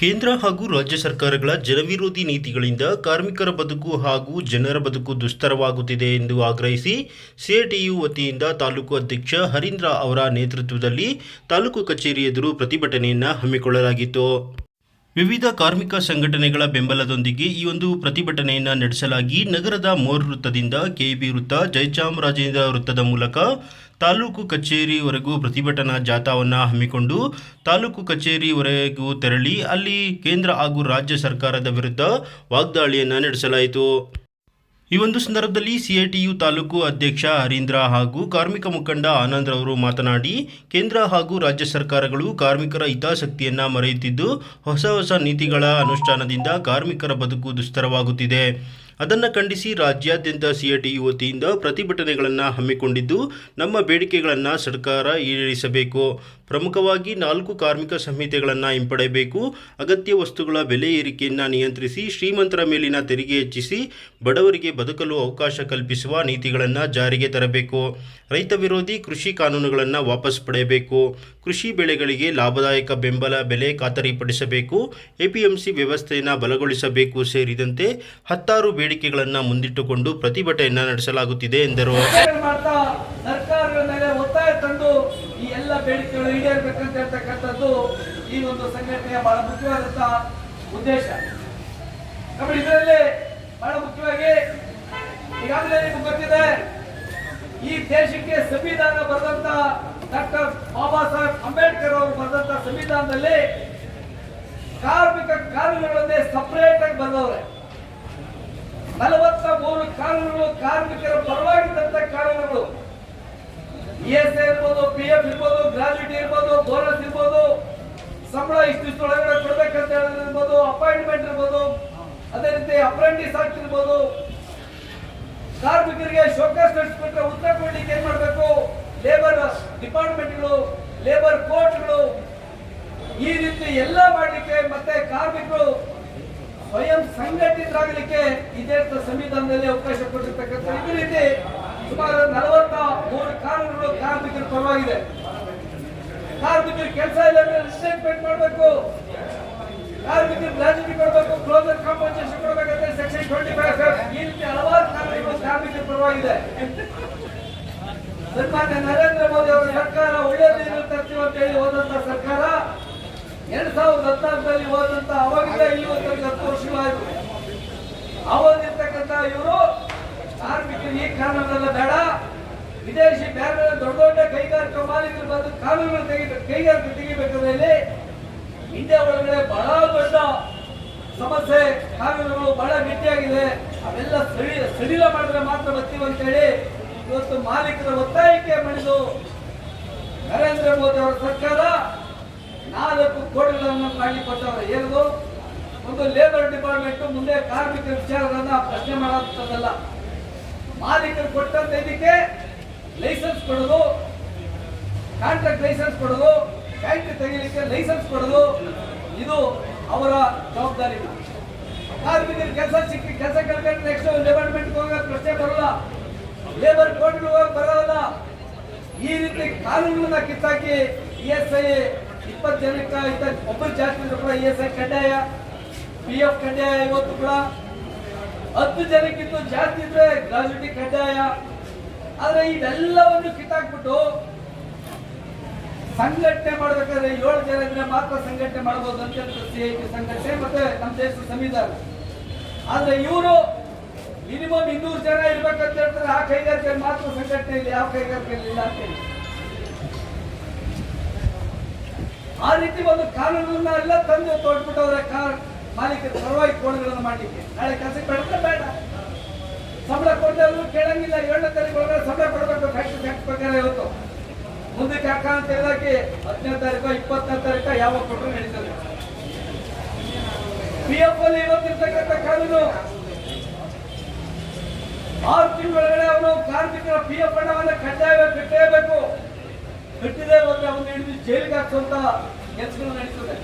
ಕೇಂದ್ರ ಹಾಗೂ ರಾಜ್ಯ ಸರ್ಕಾರಗಳ ಜನವಿರೋಧಿ ನೀತಿಗಳಿಂದ ಕಾರ್ಮಿಕರ ಬದುಕು ಹಾಗೂ ಜನರ ಬದುಕು ದುಸ್ತರವಾಗುತ್ತಿದೆ ಎಂದು ಆಗ್ರಹಿಸಿ ಸಿಐಟಿಯು ವತಿಯಿಂದ ತಾಲೂಕು ಅಧ್ಯಕ್ಷ ಹರೀಂದ್ರ ಅವರ ನೇತೃತ್ವದಲ್ಲಿ ತಾಲೂಕು ಕಚೇರಿ ಎದುರು ಪ್ರತಿಭಟನೆಯನ್ನು ಹಮ್ಮಿಕೊಳ್ಳಲಾಗಿತ್ತು. ವಿವಿಧ ಕಾರ್ಮಿಕ ಸಂಘಟನೆಗಳ ಬೆಂಬಲದೊಂದಿಗೆ ಈ ಒಂದು ಪ್ರತಿಭಟನೆಯನ್ನು ನಡೆಸಲಾಗಿ ನಗರದ ಮೋರ್ ವೃತ್ತದಿಂದ ಕೆಬಿ ವೃತ್ತ, ಜಯಚಾಮರಾಜೇಂದ್ರ ವೃತ್ತದ ಮೂಲಕ ತಾಲೂಕು ಕಚೇರಿವರೆಗೂ ಪ್ರತಿಭಟನಾ ಜಾಥಾವನ್ನು ಹಮ್ಮಿಕೊಂಡು ತಾಲೂಕು ಕಚೇರಿವರೆಗೂ ತೆರಳಿ ಅಲ್ಲಿ ಕೇಂದ್ರ ಹಾಗೂ ರಾಜ್ಯ ಸರ್ಕಾರದ ವಿರುದ್ಧ ವಾಗ್ದಾಳಿಯನ್ನು ನಡೆಸಲಾಯಿತು. ಈ ಒಂದು ಸಂದರ್ಭದಲ್ಲಿ ಸಿಐಟಿಯು ತಾಲೂಕು ಅಧ್ಯಕ್ಷ ಹರೀಂದ್ರ ಹಾಗೂ ಕಾರ್ಮಿಕ ಮುಖಂಡ ಆನಂದ್ ರವರು ಮಾತನಾಡಿ, ಕೇಂದ್ರ ಹಾಗೂ ರಾಜ್ಯ ಸರ್ಕಾರಗಳು ಕಾರ್ಮಿಕರ ಹಿತಾಸಕ್ತಿಯನ್ನು ಮರೆಯುತ್ತಿದ್ದು, ಹೊಸ ಹೊಸ ನೀತಿಗಳ ಅನುಷ್ಠಾನದಿಂದ ಕಾರ್ಮಿಕರ ಬದುಕು ದುಸ್ತರವಾಗುತ್ತಿದೆ. ಅದನ್ನು ಖಂಡಿಸಿ ರಾಜ್ಯಾದ್ಯಂತ ಸಿಐಟಿಯು ವತಿಯಿಂದ ಪ್ರತಿಭಟನೆಗಳನ್ನು ಹಮ್ಮಿಕೊಂಡಿದ್ದು, ನಮ್ಮ ಬೇಡಿಕೆಗಳನ್ನು ಸರ್ಕಾರ ಈಡೇರಿಸಬೇಕು. ಪ್ರಮುಖವಾಗಿ ನಾಲ್ಕು ಕಾರ್ಮಿಕ ಸಂಹಿತೆಗಳನ್ನು ಹಿಂಪಡೆಯಬೇಕು. ಅಗತ್ಯ ವಸ್ತುಗಳ ಬೆಲೆ ಏರಿಕೆಯನ್ನು ನಿಯಂತ್ರಿಸಿ, ಶ್ರೀಮಂತರ ಮೇಲಿನ ತೆರಿಗೆ ಹೆಚ್ಚಿಸಿ, ಬಡವರಿಗೆ ಬದುಕಲು ಅವಕಾಶ ಕಲ್ಪಿಸುವ ನೀತಿಗಳನ್ನು ಜಾರಿಗೆ ತರಬೇಕು. ರೈತ ವಿರೋಧಿ ಕೃಷಿ ಕಾನೂನುಗಳನ್ನು ವಾಪಸ್ ಪಡೆಯಬೇಕು. ಕೃಷಿ ಬೆಳೆಗಳಿಗೆ ಲಾಭದಾಯಕ ಬೆಂಬಲ, ಬೆಲೆ ಖಾತರಿಪಡಿಸಬೇಕು. ಎಪಿಎಂಸಿ ವ್ಯವಸ್ಥೆಯನ್ನು ಬಲಗೊಳಿಸಬೇಕು ಸೇರಿದಂತೆ ಹತ್ತಾರು ಬೇಡಿಕೆಗಳನ್ನು ಮುಂದಿಟ್ಟುಕೊಂಡು ಪ್ರತಿಭಟನೆಯನ್ನು ನಡೆಸಲಾಗುತ್ತಿದೆ ಎಂದರು. ಈಗಾಗಲೇ ನಿಮ್ಗೆ ಗೊತ್ತಿದೆ ದೇಶಕ್ಕೆ ಸಂವಿಧಾನ ಬರೆದಂತ ಡಾಕ್ಟರ್ ಬಾಬಾ ಸಾಹೇಬ್ ಅಂಬೇಡ್ಕರ್ ಅವರು ಬರೆದಂತ ಸಂವಿಧಾನದಲ್ಲಿ ಕಾರ್ಮಿಕ ಕಾನೂನುಗಳನ್ನೇ ಸಪರೇಟ್ ಆಗಿ ಬರೆದವ್ರೆ. ನಲವತ್ತ ಮೂರು ಕಾನೂನುಗಳು ಕಾರ್ಮಿಕರ ಪರವಾಗಿದ್ದಂತ ಕಾನೂನುಗಳು. ಇಎಸ್ ಇರ್ಬೋದು ಪಿ ಎಫ್ ಇರ್ಬೋದು ಗ್ರಾಜ್ಯುಟಿ ಇರ್ಬೋದು ಬೋನಸ್ ಇರ್ಬೋದು, ಸಂಬಳ ಇಷ್ಟಿಷ್ಟು ಒಳಗಡೆ ಕೊಡ್ಬೇಕಂತ ಹೇಳೋದು ಇರ್ಬೋದು ಅಪಾಯಿಂಟ್ಮೆಂಟ್ ಇರ್ಬೋದು, ಅದೇ ರೀತಿ ಅಪ್ರೆಂಟಿಸ್ ಆಗ್ತಿರ್ಬೋದು ಕಾರ್ಮಿಕರಿಗೆ ಶೋಕಾಸ್ ನಡೆಸ್ಬಿಟ್ರೆ ಉತ್ತರ ಕೊಡ್ಲಿಕ್ಕೆ ಏನ್ ಮಾಡಬೇಕು? ಲೇಬರ್ ಡಿಪಾರ್ಟ್ಮೆಂಟ್ಗಳು ಲೇಬರ್ ಕೋರ್ಟ್ಗಳು ಈ ರೀತಿ ಎಲ್ಲ ಮಾಡ್ಲಿಕ್ಕೆ ಮತ್ತೆ ಕಾರ್ಮಿಕರು ಸ್ವಯಂ ಸಂಘಟಿತರಾಗಲಿಕ್ಕೆ ಇದೇ ಸಂವಿಧಾನದಲ್ಲಿ ಅವಕಾಶ ಕೊಟ್ಟಿರ್ತಕ್ಕಂಥ ಈ ರೀತಿ ಸುಮಾರು ನಲವತ್ತ ಮೂರು ಕಾನೂನುಗಳು ಕಾರ್ಮಿಕರ ಪರವಾಗಿದೆ. ಕಾರ್ಮಿಕರು ಕೆಲಸ ಇಲ್ಲ ಅಂದ್ರೆ ರಿಸ್ಟೇಟ್ಮೆಂಟ್ ಮಾಡಬೇಕು. ಕಾರ್ಮಿಕರು ರಾಜಕೀಯ ಕೊಡಬೇಕು ಕ್ಲೋಸರ್ ಕಾಂಪನ್ಸೇಷನ್ ಕೊಡಬೇಕಂದ್ರೆ ಸೆಕ್ಷನ್ ಟ್ವೆಂಟಿ ಫೈವ್ ಈ ರೀತಿ ಹಲವಾರು ಕಾರ್ಮಿಕರ ಪರವಾಗಿದೆ. ಸನ್ಮಾನ್ಯ ನರೇಂದ್ರ ಮೋದಿ ಅವರ ಸರ್ಕಾರ ಒಳ್ಳೆಯದೇನು ತರ್ತೀವಿ ಅಂತ ಹೇಳಿ ಹೋದಂತ ಸರ್ಕಾರ ಎರಡ್ ಸಾವಿರದ ಹದಿನಾಲ್ಕರಲ್ಲಿ ಹೋದಂತ ಅವಾಗಿಂದ ಇಲ್ಲಿ ಹತ್ತು ವರ್ಷಗಳಾಯ್ತು ಅವಾಗಿರ್ತಕ್ಕಂಥ ಇವರು ಕಾರ್ಮಿಕರು ಈ ಕಾನೂನೆಲ್ಲ ಬೇಡ. ವಿದೇಶಿ ಬೇರೆ ದೊಡ್ಡ ದೊಡ್ಡ ಕೈಗಾರಿಕಾ ಮಾಲೀಕರು ಬಂದು ಕಾನೂನು ತೆಗಿಬೇಕು, ಕೈಗಾರಿಕೆ ತೆಗಿಬೇಕಾದ್ರೆ ಇಂಡಿಯಾ ಒಳಗಡೆ ಬಹಳ ದೊಡ್ಡ ಸಮಸ್ಯೆ, ಕಾನೂನುಗಳು ಬಹಳ ಗಟ್ಟಿಯಾಗಿದೆ. ಅವೆಲ್ಲ ಸಡಿ ಸಡಿಲ ಮಾಡಿದ್ರೆ ಮಾತ್ರ ಬರ್ತೀವಿ ಅಂತೇಳಿ ಇವತ್ತು ಮಾಲೀಕರ ಒತ್ತಾಯಕ್ಕೆ ಮಣಿದು ನರೇಂದ್ರ ಮೋದಿ ಅವರ ಸರ್ಕಾರ ನಾಲ್ಕು ಕೋಟಿಗಳನ್ನು ಮಾಡಿ ಕೊಟ್ಟವರು. ಏನದು? ಒಂದು ಲೇಬರ್ ಡಿಪಾರ್ಟ್ಮೆಂಟ್ ಮುಂದೆ ಕಾರ್ಮಿಕರ ವಿಚಾರಗಳನ್ನ ಪ್ರಶ್ನೆ ಮಾಡುವಂಥದ್ದಲ್ಲ ಮಾಲೀಕರು ಕೊಟ್ಟಂತ ಇದಕ್ಕೆ ಲೈಸೆನ್ಸ್ ಕೊಡೋದು ಕಾಂಟ್ರಾಕ್ಟ್ ಲೈಸೆನ್ಸ್ ಕೊಡೋದು ಫ್ಯಾಕ್ಟ್ರಿ ತೆಗಿಲಿಕ್ಕೆ ಲೈಸೆನ್ಸ್ ಕೊಡೋದು, ಇದು ಅವರ ಜವಾಬ್ದಾರಿ ಕಾರ್ಮಿಕರು ಕೆಲಸ ಸಿಕ್ಕಿ ಕೆಲಸ ಕಳ್ಕೊಂಡು ನೆಕ್ಸ್ಟ್ ಡಿಪಾರ್ಟ್ಮೆಂಟ್ ಹೋಗೋ ಪ್ರಶ್ನೆ ಬರಲ್ಲ. ಲೇಬರ್ ಕೋರ್ಟ್ಗೆ ಹೋಗಕ್ ಬರೋಲ್ಲ. ಈ ರೀತಿ ಕಾನೂನನ್ನ ಕಿತ್ತಾಕಿ ಇ ಎಸ್ ಐ ಇಪ್ಪತ್ತು ಜನಕ್ಕೆ ಇದ್ದ ಒಬ್ಬರು ಜಾಸ್ತಿ ಕೂಡ ಇ ಎಸ್ ಐ ಕಡ್ಡಾಯ ಪಿ ಎಫ್ ಕಡ್ಡಾಯ ಇವತ್ತು ಕೂಡ. ಹತ್ತು ಜನಕ್ಕಿಂತ ಜಾಸ್ತಿ ಇದ್ರೆ ಗ್ರಾಜುಟಿ ಕಡ್ಡಾಯ. ಆದರೆ ಇವೆಲ್ಲವನ್ನು ಕಿತ್ತಾಕ್ಬಿಟ್ಟು ಸಂಘಟನೆ ಮಾಡಬೇಕಾದ್ರೆ ಏಳು ಜನ ಇದ್ರೆ ಮಾತ್ರ ಸಂಘಟನೆ ಮಾಡಬಹುದು ಅಂತ ಸಿಐಟಿ ಸಂಘಟನೆ ಮತ್ತೆ ನಮ್ಮ ದೇಶದ ಸಂವಿಧಾನ. ಆದ್ರೆ ಇವರು ಮಿನಿಮಮ್ ಇನ್ನೂರು ಜನ ಇರ್ಬೇಕಂತ ಹೇಳ್ತಾರೆ, ಆ ಕೈಗಾರಿಕೆ ಮಾತ್ರ ಸಂಘಟನೆ ಇಲ್ಲ, ಯಾವ ಕೈಗಾರಿಕೆ ಇಲ್ಲ ಅಂತ ಹೇಳಿ. ಆ ರೀತಿ ಒಂದು ಕಾನೂನನ್ನ ಎಲ್ಲ ತಂದು ತೊಡ್ಬಿಟ್ಟವ್ರೆ ಕಾರ್ ಮಾಲೀಕರ ಪರವಾಗಿ ಕೋಣಗಳನ್ನು ಮಾಡಲಿಕ್ಕೆ. ನಾಳೆ ಕೆಲಸಕ್ಕೆ ಬೇಡ ಬೇಡ. ಸಂಬಳ ಕೊಟ್ಟರು ಕೇಳಂಗಿಲ್ಲ, ಏಳನೇ ತಾರೀಕು ಒಳಗಡೆ ಸಂಬಳ ಕೊಡಬೇಕು ಫ್ಯಾಕ್ಟ್ರಿ ಫ್ಯಾಕ್ಟ್ ಪ್ರಕಾರ ಇವತ್ತು ಮುಂದಕ್ಕೆ ಯಾಕ ಅಂತ ಹೇಳಿದಾಗಿ ಹದಿನೈದು ತಾರೀಕು ಇಪ್ಪತ್ತನೇ ತಾರೀಕು ಯಾವಾಗ ಕೊಟ್ಟರು ನಡೀತದೆ? ಪಿ ಎಫ್ ಅಲ್ಲಿ ಇವತ್ತಿರ್ತಕ್ಕಂಥ ಕಾನೂನು. ಆರು ತಿಂಗಳೊಳಗಡೆ ಅವನು ಕಾರ್ಮಿಕರ ಪಿ ಎಫ್ ಹಣವನ್ನು ಕಡ್ಡಾಯ ಕಟ್ಟೇಬೇಕು ಕಟ್ಟಿದೆ ಹೋದ್ರೆ ಅವನು ಹಿಡಿದು ಜೈಲಿಗೆ ಹಾಕುವಂತ ಕೆಲಸಗಳು ನಡೀತದೆ.